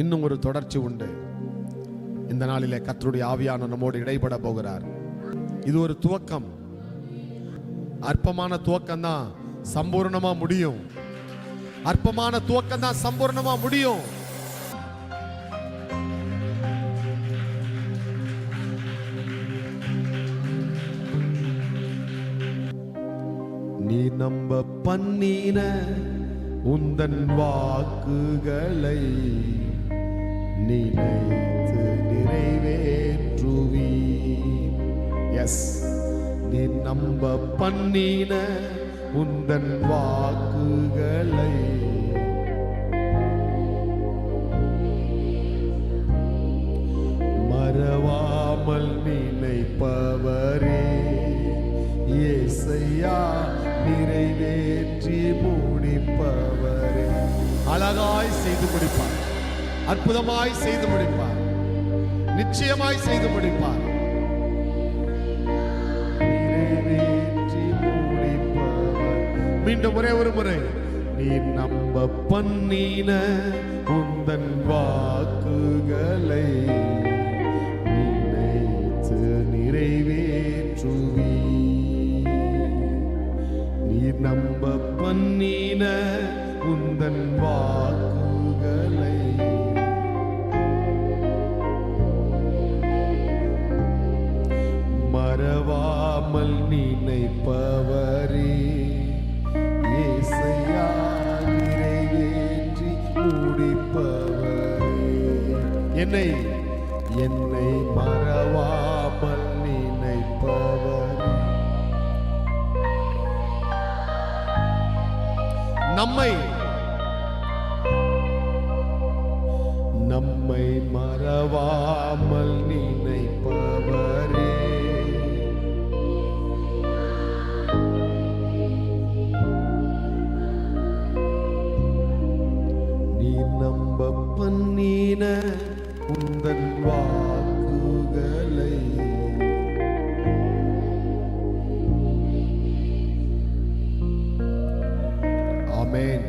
இன்னும் ஒரு தொடர்ச்சி உண்டு. இந்த நாளிலே கத்தருடைய ஆவியான நம்மோடு இடைபட போகிறார். இது ஒரு துவக்கம். அற்பமான துவக்கம் தான் சம்பூர்ணமா முடியும். அற்பமான துவக்கம் தான் சம்பூர்ணமா முடியும். நீ நம்ப பண்ணின உந்தன் வாக்குகளை நினைத்து நிறைவேற்றுவி எஸ் நீ நம்ப பண்ணின உந்தன் வாக்குகளை மறவாமல் நினைப்பவரே. ஏசையா நிறைவேற்றி முடிப்பவரே. அழகாய் செய்து முடிப்பார். அற்புதமாய் செய்து முடிப்பார். நிச்சயமாய் செய்து முடிப்பார். மீண்டும் ஒரே ஒரு முறை. நீ நம்ப பண்ணின உந்தன் வாக்குகளை நினைத்து நிறைவேற்றுவி நீ நம்ப பண்ணின உந்தன் வாக்கு மறவாமல் நினைப்பவரே ஏசையா நிறைவேற்றி முடிப்பவரே. என்னை என்னை மறவாமல் நினைப்பவர். நம்மை நம்மை மறவா நம்ப பண்ணின உந்தன் வாக்குகளை. ஆமென்.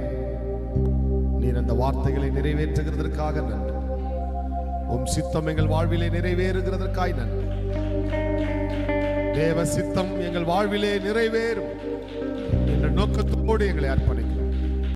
நீர் அந்த வார்த்தைகளை நிறைவேற்றுகிறதற்காக நன்றி. உம் சித்தம் எங்கள் வாழ்விலே நிறைவேறுகிறதற்காய் நன்றி. தேவ சித்தம் எங்கள் வாழ்விலே நிறைவேறும். என்ற நோக்கத்தோடு எங்களை அர்ப்பணிக்கும்